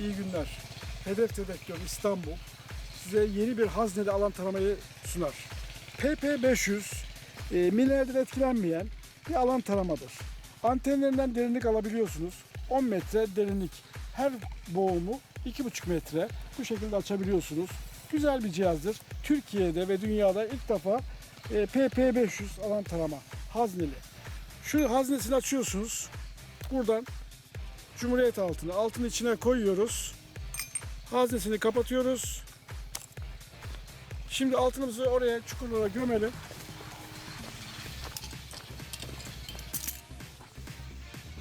iyi günler. Hedef Dedektör İstanbul size yeni bir hazneli alan taramayı sunar. PP500 e, mineralden etkilenmeyen bir alan taramadır. Antenlerinden derinlik alabiliyorsunuz. 10 metre derinlik. Her boğumu 2,5 metre bu şekilde açabiliyorsunuz. Güzel bir cihazdır. Türkiye'de ve dünyada ilk defa e, PP500 alan tarama hazneli. Şu haznesini açıyorsunuz. Buradan Cumhuriyet altını altın içine koyuyoruz. Haznesini kapatıyoruz. Şimdi altınımızı oraya çukurlara gömelim.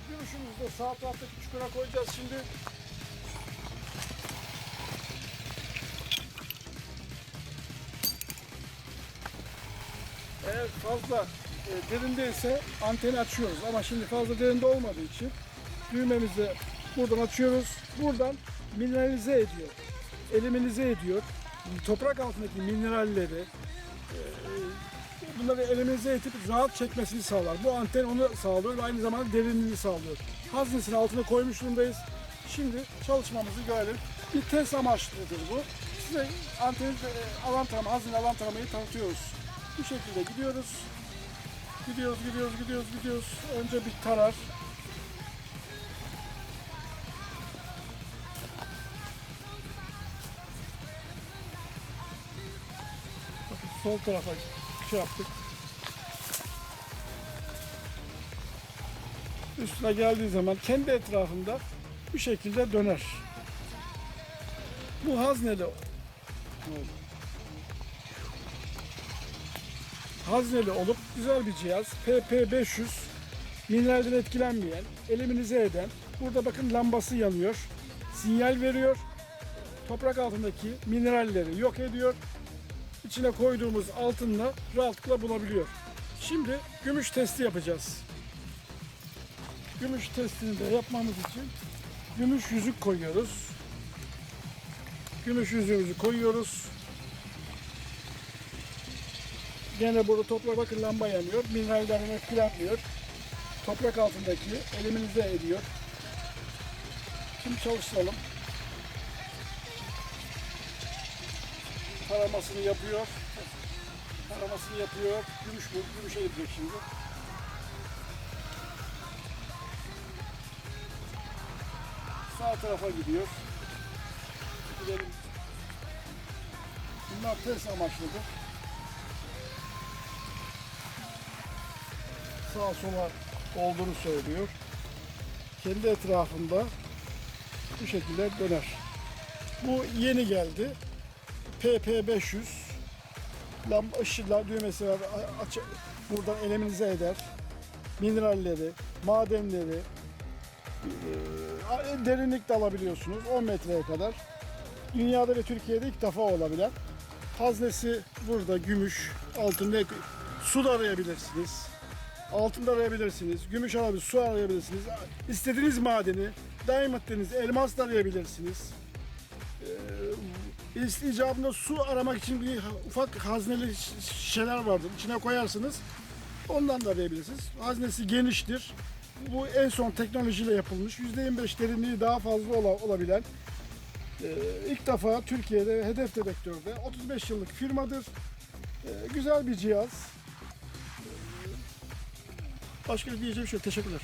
Gümüşümüzü de sağ taraftaki çukura koyacağız şimdi. Eğer fazla e, derindeyse anteni açıyoruz ama şimdi fazla derinde olmadığı için düğmemizi buradan açıyoruz. Buradan mineralize ediyor. Eliminize ediyor. Toprak altındaki mineralleri e, bunları elimize itip rahat çekmesini sağlar. Bu anten onu sağlıyor ve aynı zamanda derinliğini sağlıyor. Haznesini altına koymuş durumdayız. Şimdi çalışmamızı görelim. Bir test amaçlıdır bu. Size antenin e, alan tarama, hazine alan taramayı tanıtıyoruz. Bu şekilde gidiyoruz. Gidiyoruz, gidiyoruz, gidiyoruz, gidiyoruz. Önce bir tarar. Sol tarafa şey yaptık. Üstüne geldiği zaman kendi etrafında bu şekilde döner. Bu hazneli hazneli olup güzel bir cihaz. PP500 mineralden etkilenmeyen, eliminize eden. Burada bakın lambası yanıyor. Sinyal veriyor. Toprak altındaki mineralleri yok ediyor. İçine koyduğumuz altınla rahatlıkla bulabiliyor. Şimdi gümüş testi yapacağız. Gümüş testini de yapmamız için gümüş yüzük koyuyoruz. Gümüş yüzüğümüzü koyuyoruz. Gene burada toprak bakın lamba yanıyor. Mineralden etkilenmiyor. Toprak altındaki eliminize ediyor. Şimdi çalıştıralım. Taramasını yapıyor. Taramasını yapıyor. Gümüş bu. Gümüşe gidecek şimdi. Sağ tarafa gidiyor. Gidelim. Bunlar test amaçlıdır. sağa sola olduğunu söylüyor. Kendi etrafında bu şekilde döner. Bu yeni geldi. PP500 lamba ışıkla düğmesi var. Aç, buradan eleminize eder. Mineralleri, madenleri e, derinlik de alabiliyorsunuz 10 metreye kadar. Dünyada ve Türkiye'de ilk defa olabilen haznesi burada gümüş, altın ne su da arayabilirsiniz. Altında arayabilirsiniz, gümüş arayabilirsiniz, su arayabilirsiniz. İstediğiniz madeni, diamond deniz, elmas da arayabilirsiniz. Ee, icabında su aramak için bir ufak hazneli şişeler vardır. İçine koyarsınız. Ondan da arayabilirsiniz. Haznesi geniştir. Bu en son teknolojiyle yapılmış. %25 derinliği daha fazla ola- olabilen ee, ilk defa Türkiye'de hedef dedektörde 35 yıllık firmadır. Ee, güzel bir cihaz. Başka diyeceğim şey. Teşekkürler.